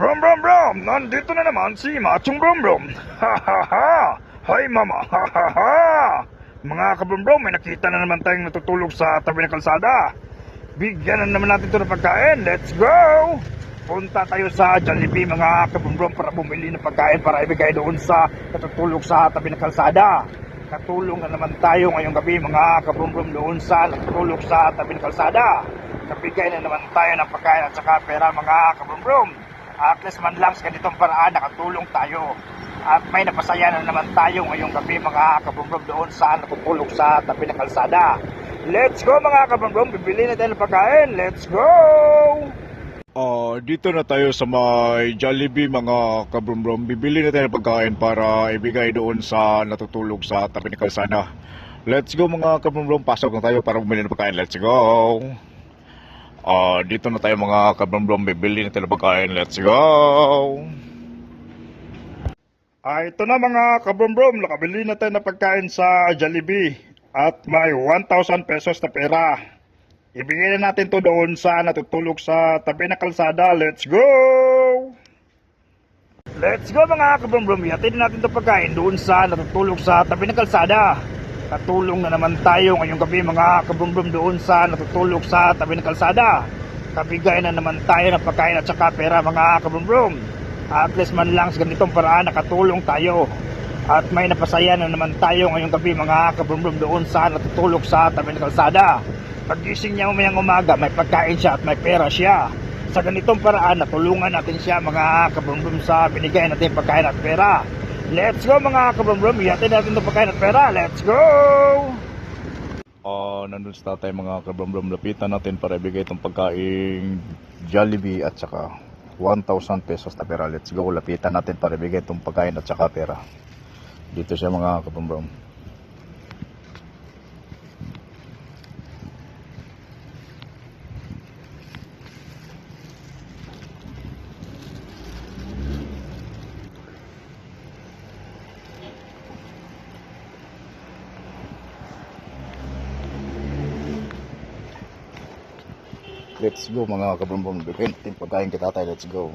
Brom brom brom! Nandito na naman si Machong Brom Brom! Ha ha ha! Hi mama! Ha ha ha! Mga kabrom brom, may nakita na naman tayong natutulog sa tabi ng kalsada. Bigyan na naman natin ito ng pagkain. Let's go! Punta tayo sa Jollibee mga kabrom brom para bumili ng pagkain para ibigay doon sa natutulog sa tabi ng kalsada. Katulong na naman tayo ngayong gabi mga kabrom brom doon sa natutulog sa tabi ng kalsada. Kabigay na naman tayo ng pagkain at saka pera mga kabrom brom. At least man lang sa ganitong paraan nakatulong tayo. At may napasaya na naman tayo ngayong gabi mga kabrombrom doon sa natutulog sa tabi ng kalsada. Let's go mga kabrombrom, bibili na tayo ng pagkain. Let's go! Ah, dito na tayo sa may Jollibee mga kabrumbrum. Bibili na tayo ng pagkain para ibigay doon sa natutulog sa tabi ng kalsada. Let's go mga kabrumbrum. Pasok na tayo para bumili ng pagkain. Let's go. Ah, dito na tayo mga kabrumbrum. Bibili na tayo pagkain. Let's go. Ah, ito na mga kabrombrom, nakabili na tayo ng pagkain sa Jollibee. At may 1,000 pesos na pera. Ibigay na natin to doon sa natutulog sa tabi ng kalsada. Let's go! Let's go mga kabrombrom, yatin natin itong pagkain doon sa natutulog sa tabi ng kalsada. Katulong na naman tayo ngayong gabi mga kabrombrom doon sa natutulog sa tabi ng kalsada. Kabigay na naman tayo ng pagkain at saka pera mga kabrombrom. At least man lang sa ganitong paraan nakatulong tayo. At may napasaya na naman tayo ngayong gabi mga kabrombrom doon sa natutulog sa tabi ng kalsada. Pagising niya umayang umaga, may pagkain siya at may pera siya. Sa ganitong paraan, natulungan natin siya mga kabrombrom sa binigay natin pagkain at pera. Let's go mga kabrombrom, iyatin natin itong pagkain at pera. Let's go! Ah, nandun sa tatay mga kabrumbrum. Lapitan natin para ibigay itong pagkain Jollibee at saka 1,000 pesos na pera. Let's go. Lapitan natin para ibigay itong pagkain at saka pera. Dito siya mga kabrumbrum. Let's go mga. Bigyan natin pagkain kita tayo. Let's go.